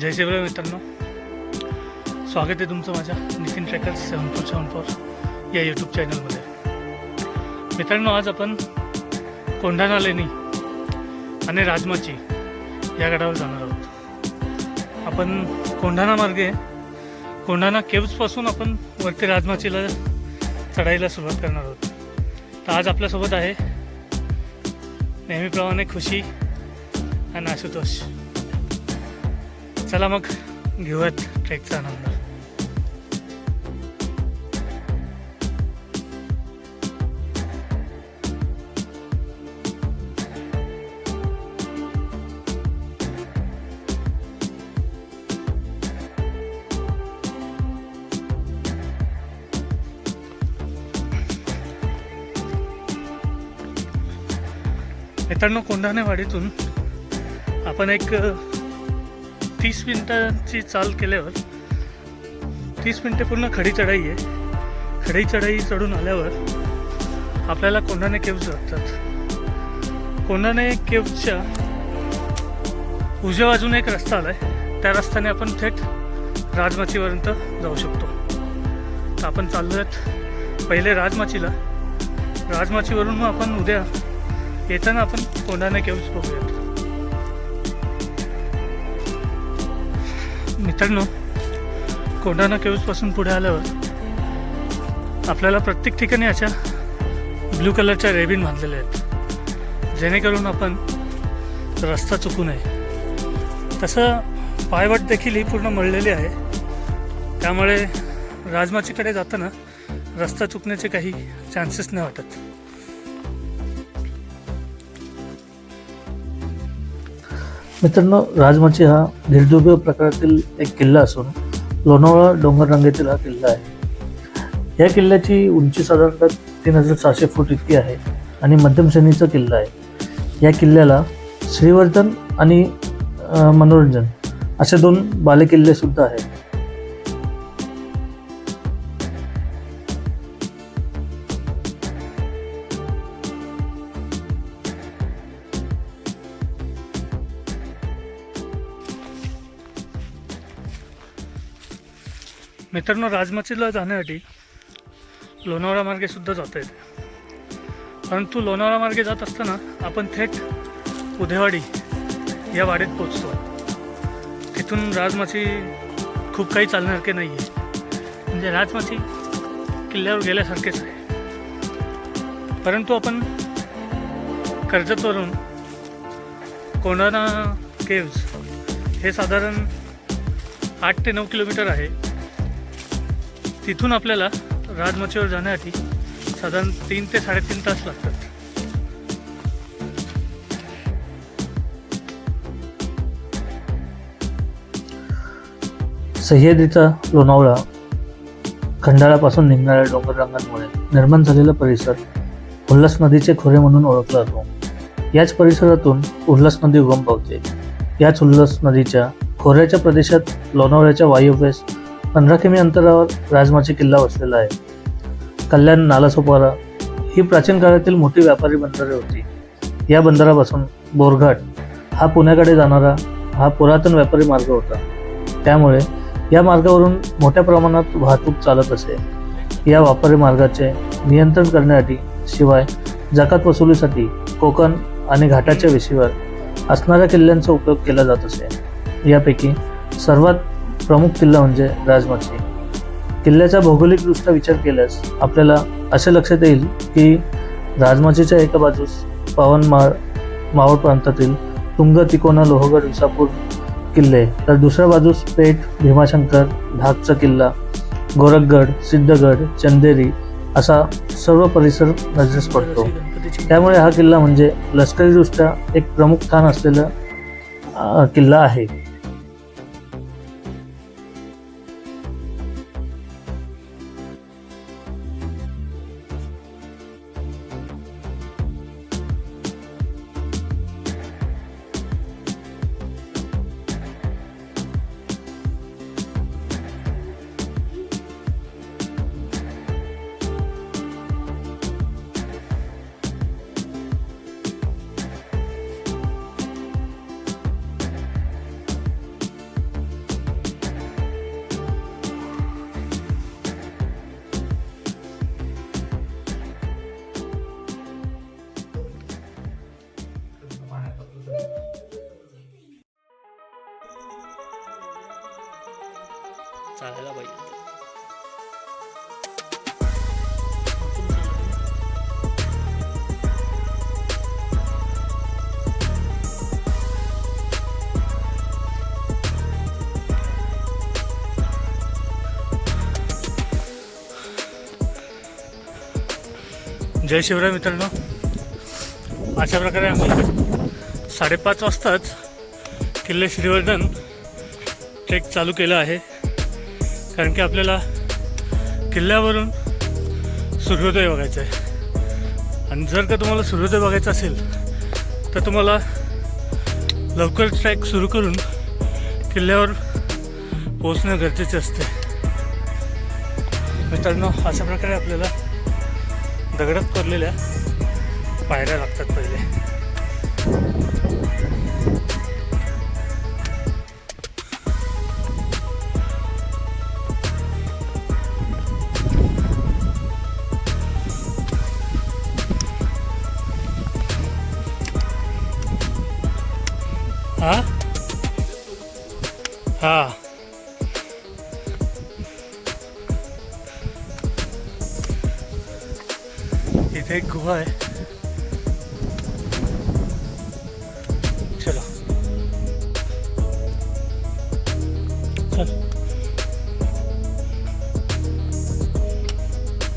जय शिवराय मित्रांनो. स्वागत आहे तुमचं माझ्या Nitin trackers seven four seven four या यूट्यूब चॅनलमध्ये मित्रांनो आज आपण कोंढाणा लेणी आणि राजमाची या गडावर जाणार आहोत. आपण कोंढाणा मार्गे कोंढाणा केव्जपासून आपण वरती राजमाचीला चढायला सुरुवात करणार आहोत. तर आज आपल्यासोबत आहे नेहमीप्रमाणे खुशी आणि आशुतोष. चला मग घेऊयात ट्रेकचा आनंद. मित्रांनो कोंढाणेवाडीतून आपण एक तीस मिनटांची चाल केल्यावर तीस मिनटे पूर्ण खडी चढाई आहे. खडी चढाई चढून आल्यावर आपल्याला कोंढाणे केव्ज लागतात. कोंढाणे केव्जच्या उजव्या बाजूने एक रस्ता आला आहे त्या रस्त्याने आपण थेट राजमाचीपर्यंत जाऊ शकतो. तर आपण चाललो आहेत पहिले राजमाचीला. राजमाचीवरून मग आपण उद्या येताना आपण कोंढाणे केव्ज बघूयात. मित्रांनो कोंढाणा केव्जपासून पुढे आल्यावर आपल्याला प्रत्येक ठिकाणी अशा ब्लू कलरच्या रेबिन बांधलेल्या आहेत. जेणेकरून आपण रस्ता चुकू नये. तसं पायवाट देखील ही पूर्ण मळलेली आहे. त्यामुळे राजमाचीकडे जाताना रस्ता चुकण्याचे काही चान्सेस नाही वाटत. मित्रांनो राजमाची हा निर्दुर्ग प्रकारातील एक किल्ला असून लोणावळा डोंगररांगेतील हा किल्ला आहे. या किल्ल्याची उंची साधारणतः तीन हजार सहाशे फूट इतकी आहे आणि मध्यम श्रेणीचा किल्ला आहे. या किल्ल्याला श्रीवर्धन आणि मनोरंजन असे दोन बालेकिल्लेसुद्धा आहेत. मित्रांनो राजमाचीला जाण्यासाठी लोणावळा मार्गेसुद्धा जाता येते. परंतु लोणावळा मार्गे जात असताना आपण थेट उदेवाडी या वाडीत पोचतो तिथून राजमाची खूप काही चालण्यासारखे नाही आहे म्हणजे राजमाची किल्ल्यावर गेल्यासारखेच आहे. परंतु आपण कर्जतवरून कोंढाणा केव्ज हे साधारण आठ ते नऊ किलोमीटर आहे. तिथून आपल्याला राजमचीवर जाण्यासाठी साधारण तीन ते साडेतीन तास लागतात. सह्याद्रीचा लोणावळा खंडाळापासून निघणाऱ्या डोंगररांगांमुळे निर्माण झालेला परिसर उल्हास नदीचे खोरे म्हणून ओळखला जातो. याच परिसरातून उल्हास नदी उगम पावते. याच उल्हास नदीच्या खोऱ्याच्या प्रदेशात लोणावळ्याच्या वायव्येस पंधरा किमी अंतरावर राजमाची किल्ला वसलेला आहे. कल्याण नालासोपारा ही प्राचीन काळातील मोठी व्यापारी बंदरे होती. या बंदरापासून बोरघाट हा पुण्याकडे जाणारा हा पुरातन व्यापारी मार्ग होता. त्यामुळे या मार्गावरून मोठ्या प्रमाणात वाहतूक चालत असे. या व्यापारी मार्गाचे नियंत्रण करण्यासाठी शिवाय जकात वसुलीसाठी कोकण आणि घाटाच्या विशीवर असणाऱ्या किल्ल्यांचा उपयोग केला जात असे. यापैकी सर्वात प्रमुख किल्ला म्हणजे राजमाची किल्ल्याचा भौगोलिकदृष्ट्या विचार केल्यास आपल्याला असे लक्षात येईल की राजमाचीच्या एका बाजूस पवनमाळ मावळ प्रांतातील तुंग तिकोना लोहगड विसापूर किल्ले तर दुसऱ्या बाजूस पेठ भीमाशंकर ढाकचा किल्ला गोरखगड सिद्धगड चंदेरी असा सर्व परिसर नजरेस पडतो. त्यामुळे हा किल्ला म्हणजे लष्करीदृष्ट्या एक प्रमुख स्थान असलेला किल्ला आहे. चालायला पाहिजे. जय शिवराय मित्रांनो. अशा प्रकारे आम्ही साडेपाच वाजताच किल्ले श्रीवर्धन ट्रेक चालू केला आहे. कारण की आपल्याला किल्ल्यावरून सूर्योदय बघायचा आहे. आणि जर का तुम्हाला सूर्योदय बघायचा असेल तर तुम्हाला लवकर ट्रॅक सुरू करून किल्ल्यावर पोहोचणं गरजेचे असते मित्रांनो अशा प्रकारे आपल्याला दगडात कोरलेल्या पायऱ्या लागतात पहिले. चला. चल.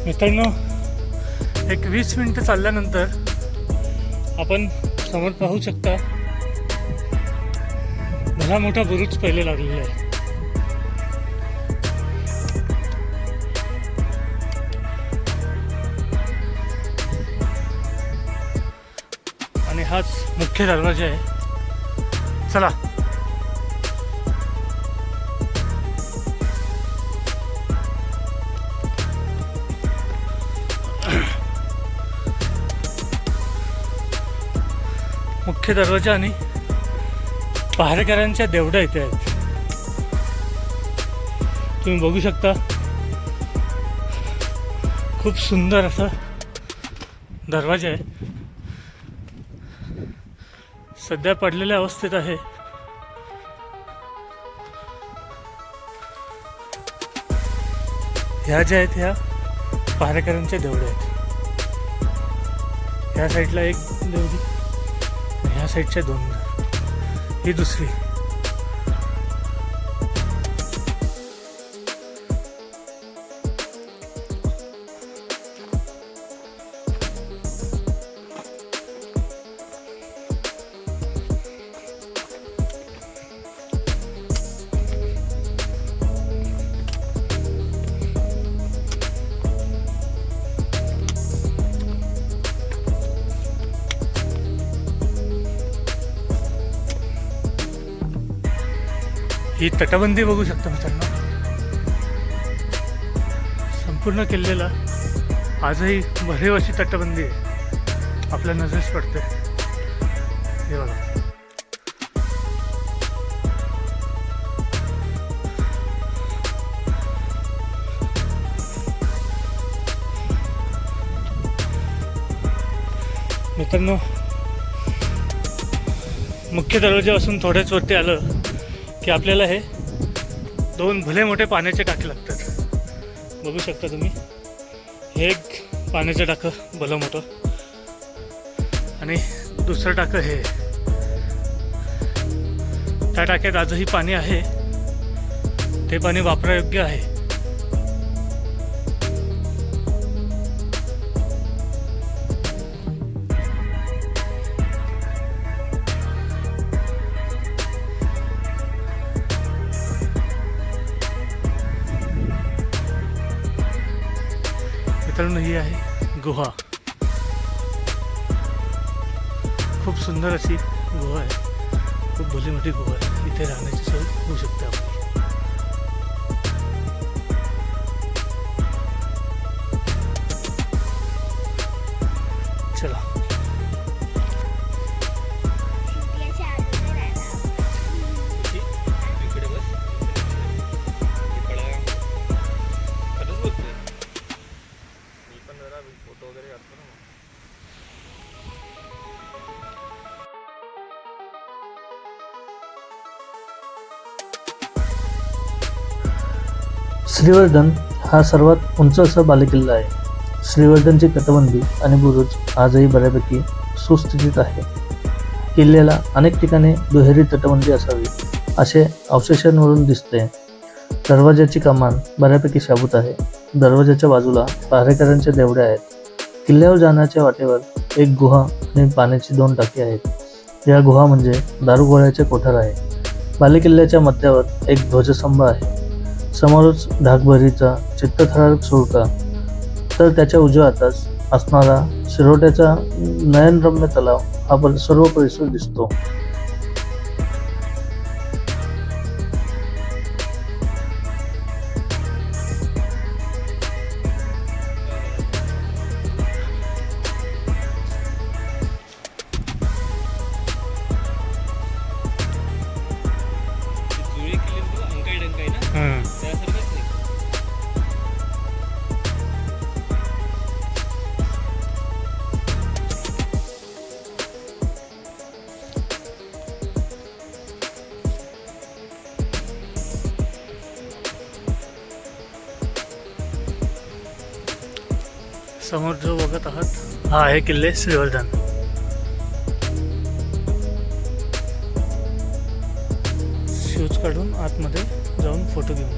मित्रांनो एक वीस मिनिटं चालल्यानंतर आपण समोर पाहू शकता भला मोठा बुरुज पहिले लागलेला आहे. आणि हाच मुख्य दरवाजा आहे. चला. मुख्य दरवाजा आणि पहारेकरांच्या देवड्या इथे आहेत. तुम्ही बघू शकता. खूप सुंदर असा दरवाजा आहे. सध्या पडलेल्या अवस्थेत आहे. ह्या ज्या आहेत ह्या पारेकरांच्या देवड्या आहेत. ह्या साईडला एक देवडी ह्या साईडच्या दोन ही दुसरी. ही तटबंदी बघू शकता मित्रांनो. संपूर्ण किल्ल्याला आजही भरीव अशी तटबंदी आहे आपल्या नजरेस पडते. हे बघा. मित्रांनो मुख्य दरवाजापासून थोड्याच वरती आलं की आपल्याला हे दोन भले मोठे पाण्याचे टाके लागतात. बघू शकता तुम्ही. हे एक पाण्याचं टाकं भलं मोठं. आणि दुसरं टाकं हे. त्या टाक्यात आजही पाणी आहे. ते पाणी वापरायोग्य आहे. मित्रांनो ही आहे गुहा. खूप सुंदर अशी गुहा आहे. खूप भली मोठी गुहा आहे. इथे राहण्याची सोय होऊ शकते आपण श्रीवर्धन हा सर्वात उंच असा बालेकिल्ला आहे. श्रीवर्धनची तटबंदी आणि बुरुज आजही बऱ्यापैकी सुस्थितीत आहे. किल्ल्याला अनेक ठिकाणी दुहेरी तटबंदी असावी असे अवशेषांवरून दिसते. दरवाजाची कमान बऱ्यापैकी शाबूत आहे. दरवाजाच्या बाजूला पहारेकरांच्या देवड्या आहेत. किल्ल्यावर जाण्याच्या वाटेवर एक गुहा आणि पाण्याची दोन टाकी आहेत. या गुहा म्हणजे दारुगोळ्याचे कोठार आहे. बालेकिल्ल्याच्या मध्यावर एक ध्वजस्तंभ आहे. समोरच ढाकभरीचा चित्तथरारक सुळका. तर त्याच्या उजव्या हातास असणारा शिरोट्याचा नयनरम्य तलाव हा सर्व परिसर दिसतो. समोर जो बघत आहात हा आहे किल्ले श्रीवर्धन. शूज काढून आतमध्ये जाऊन फोटो घेऊन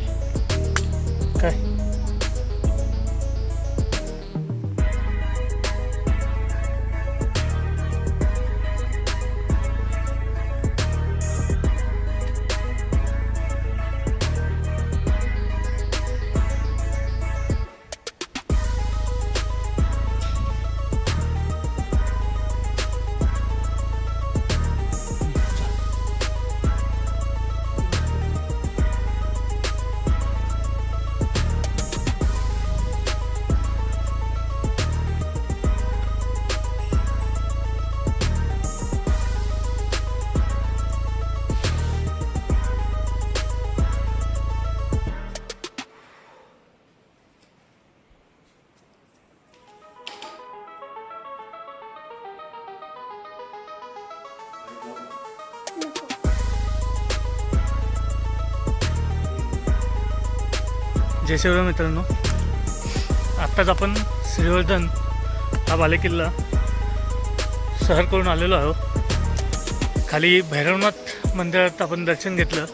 जय शिवराय मित्रांनो. आत्ताच आपण श्रीवर्धन हा बालेकिल्ला सहर करून आलेलो आहोत. खाली भैरवनाथ मंदिरात आपण दर्शन घेतलं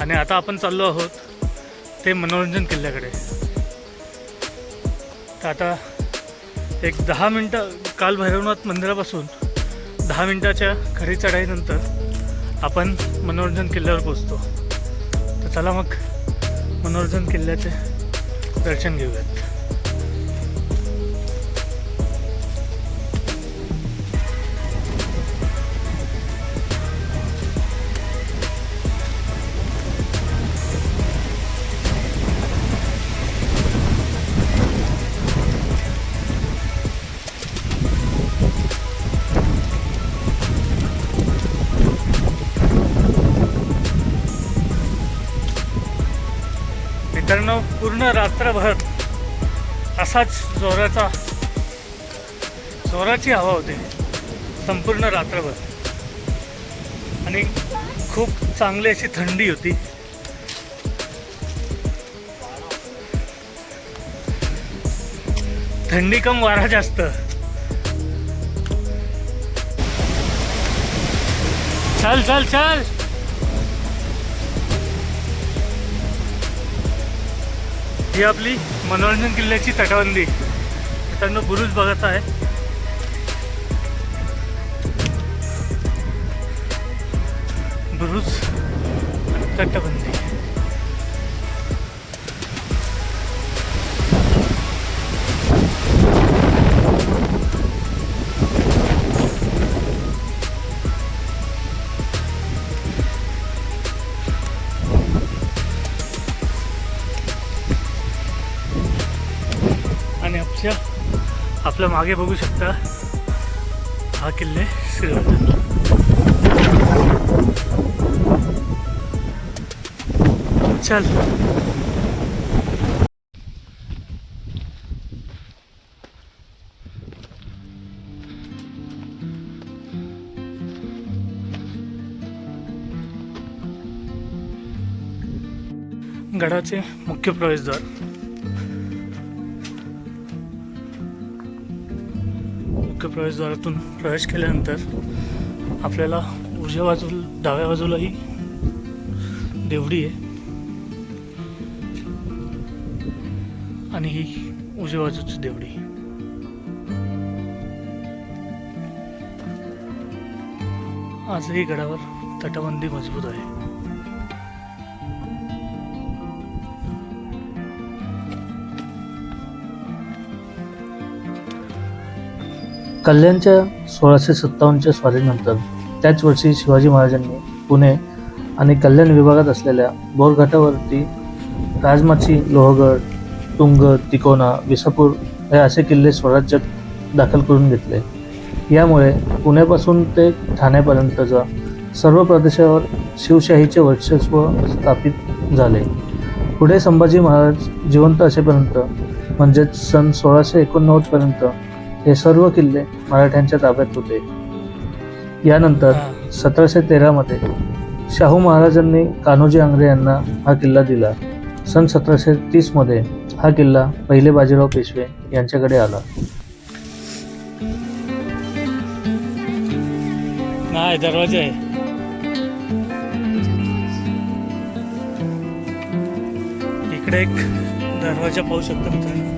आणि आता आपण चाललो आहोत ते मनोरंजन किल्ल्याकडे. तर आता एक दहा मिनटं काल भैरवनाथ मंदिरापासून दहा मिनटाच्या खरी चढाईनंतर आपण मनोरंजन किल्ल्यावर पोचतो तर चला मग मनोरंजन किल्ल्याचे दर्शन घेऊयात. पूर्ण रात्रभर असाच जोराचा जोराची हवा होते. संपूर्ण रात्रभर. आणि खूप चांगली अशी थंडी होती. थंडी कम वारा जास्त. चल चल चल. ही आपली मनोरंजन किल्ल्याची तटबंदी मित्रांनो बुरुज बघत आहे. बुरुज तटबंदी आपल्या मागे बघू शकता हा किल्ले श्रीवर्धन चल. गडाचे मुख्य प्रवेशद्वार. प्रवेशद्वारातून प्रवेश केल्यानंतर आपल्याला उजव्या बाजूला डाव्या बाजूलाही देवडी आहे. आणि ही उजव्या बाजूची देवडी. आजही गडावर तटबंदी मजबूत आहे. कल्याणच्या सोळाशे सत्तावन्नच्या स्वारीनंतर त्याच वर्षी शिवाजी महाराजांनी पुणे आणि कल्याण विभागात असलेल्या बोरघाटावरती राजमाची लोहगड तुंग तिकोना विसापूर हे असे किल्ले स्वराज्यात दाखल करून घेतले. यामुळे पुण्यापासून ते ठाण्यापर्यंतचा सर्व प्रदेशावर शिवशाहीचे वर्चस्व स्थापित झाले. पुढे संभाजी महाराज जिवंत असेपर्यंत म्हणजेच सन सोळाशे एकोणनव्वदपर्यंत हे सर्व किल्ले मराठ्यांच्या ताब्यात होते. यानंतर. सतराशे तेरामध्ये शाहू महाराजांनी कान्होजी आंग्रे यांना हा किल्ला दिला. सन सतराशे तीसमध्ये हा किल्ला पहिले बाजीराव पेशवे यांच्याकडे आला. नाही दरवाजा आहे. इकडे एक दरवाजा पाहू शकता मित्रांनो.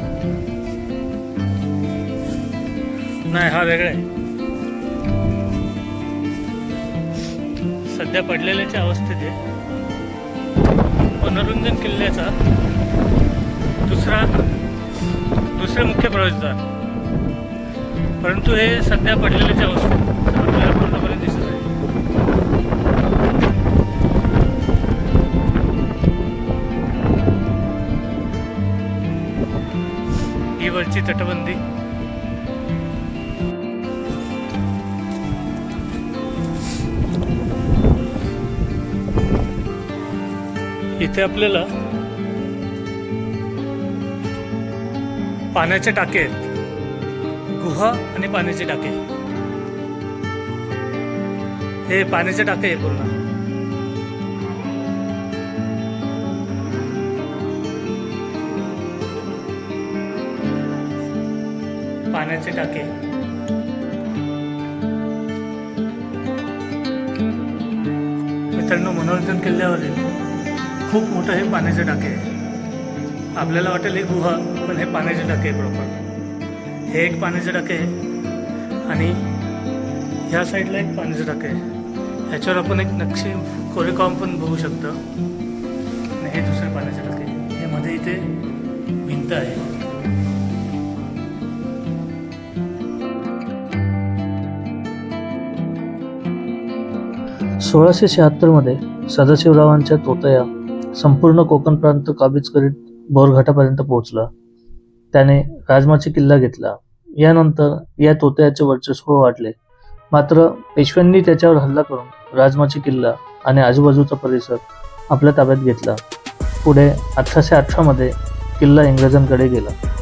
नाही हा वेगळा आहे. सध्या पडलेल्याच्या अवस्थेत आहे. मनोरंजन किल्ल्याचा दुसरा दुसरे मुख्य प्रवेशद्वार. परंतु हे सध्या पडलेल्याच्या अवस्थेत आपल्याला पूर्णपणे दिसत आहे. ही वरची तटबंदी इथे आपल्याला पाण्याचे टाके आहेत. गुहा आणि पाण्याचे टाके. हे पाण्याचे टाके आहे पूर्ण. पाण्याचे टाके. मित्रांनो मनोरंजन किल्ल्यावरील खूप मोठं हे पाण्याचे टाके आहे. आपल्याला वाटेल हे गुहा पण हे पाण्याचे टाके आहे प्रॉपर हे एक पाण्याचे टाके आहे. आणि ह्या साईडला एक पाण्याचे टाके आहे. ह्याच्यावर आपण एक नक्षी कोरेकॉम पण बघू शकतो. आणि हे दुसरे पाण्याचे टाके हे मध्ये इथे भिंत आहे. सोळाशे शहात्तरमध्ये सदाशिवरावांच्या तोतया संपूर्ण कोकण प्रांत काबीज करीत बोरघाटापर्यंत पोहोचला. त्याने राजमाची किल्ला घेतला. यानंतर या तोत्याचे वर्चस्व वाढले. मात्र पेशव्यांनी त्याच्यावर हल्ला करून राजमाची किल्ला आणि आजूबाजूचा परिसर आपल्या ताब्यात घेतला. पुढे अठराशे अठरामध्ये किल्ला इंग्रजांकडे गेला.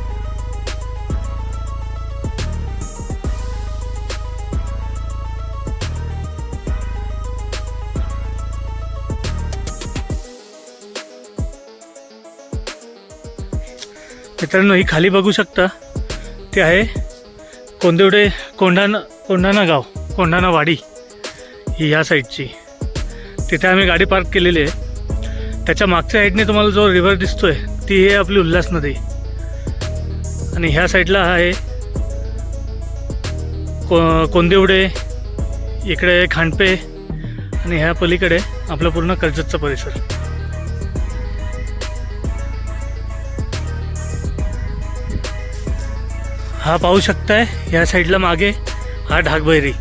मित्रांनो ही खाली बघू शकता. ते आहे कोंदिवडे कोंढाणा कोंढाणा गाव कोंढाणा वाडी ही ह्या साईडची. तिथे आम्ही गाडी पार्क केलेली आहे. त्याच्या मागच्या साईडने तुम्हाला जो रिव्हर दिसतोय ती आहे आपली उल्हास नदी. आणि ह्या साईडला आहे को कोंदिवडे इकडे खांडपे आणि ह्या पलीकडे आपला पूर्ण कर्जतचा परिसर. हा पाहू शकताय या साईडला मागे हा ढाकबैरी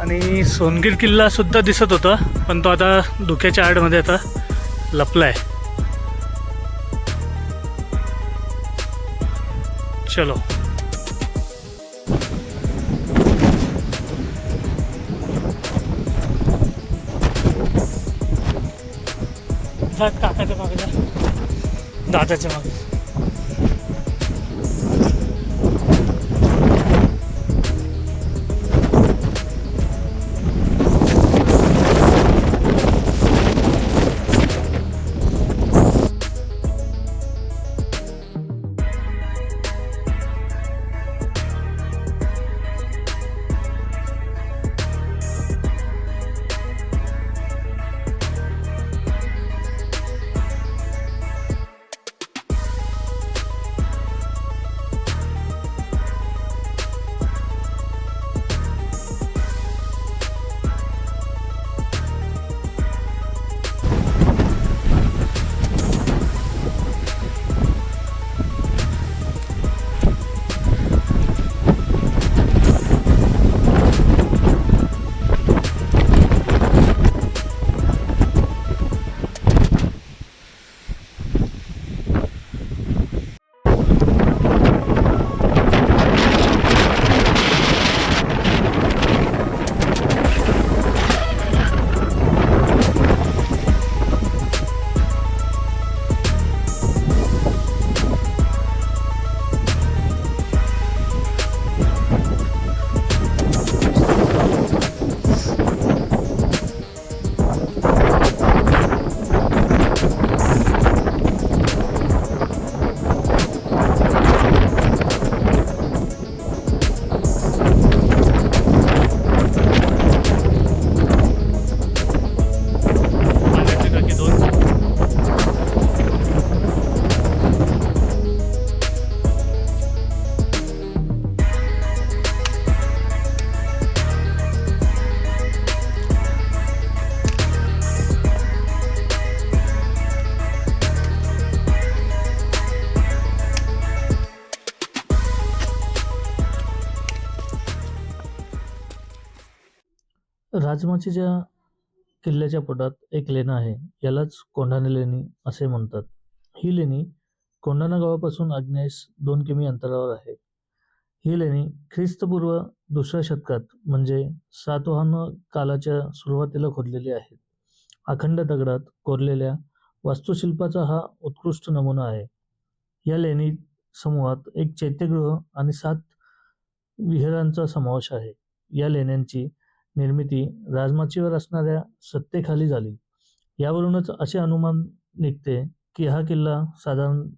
आणि सोनगीर किल्ला सुद्धा दिसत होता पण तो आता धुक्याच्या आडमध्ये आता लपलाय. चलो. काकाच्या मागे दादाच्या मागे. राजमाचीच्या किल्ल्याच्या पोटात एक लेणं आहे. यालाच कोंढाणा लेणी असे म्हणतात. ही लेणी कोंढाणा गावापासून आग्नेस दोन किमी अंतरावर आहे. ही लेणी ख्रिस्तपूर्व दुसऱ्या शतकात म्हणजे सातवाहन कालाच्या सुरुवातीला खोदलेली आहेत अखंड दगडात कोरलेल्या वास्तुशिल्पाचा हा उत्कृष्ट नमुना आहे. या लेणी समूहात एक चैत्यगृह आणि सात विहिरांचा समावेश आहे. या लेण्यांची निर्मिती राजमाचीवर असणाऱ्या सत्तेखाली झाली. यावरूनच असे अनुमान निघते की हा किल्ला साधारण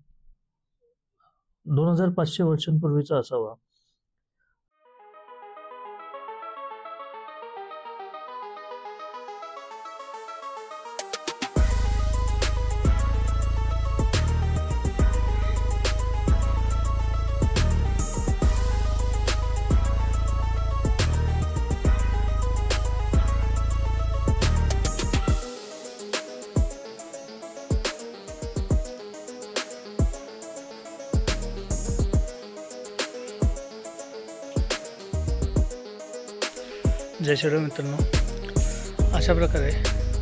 दोन हजार पाचशे वर्षांपूर्वीचा असावा. जय श्रीराम मित्रांनो. अशा प्रकारे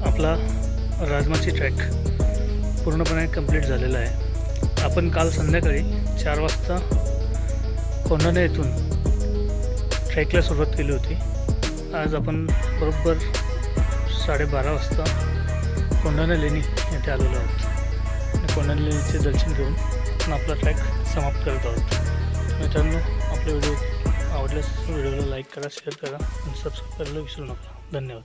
आपला राजमाची ट्रॅक पूर्णपणे कंप्लीट झालेला आहे. आपण काल संध्याकाळी चार वाजता कोंढाणा येथून ट्रॅकला सुरुवात केली होती. आज आपण बरोबर साडेबारा वाजता कोंढाणा लेणी येथे आलेलो आहोत. आणि कोंढाणा लेणीचे दर्शन घेऊन आपण आपला ट्रॅक समाप्त करत आहोत. मित्रांनो आपले व्हिडिओ आवडल्यास व्हिडिओला लाईक करा शेअर करा आणि सबस्क्राईब करायला विसरू नका. धन्यवाद.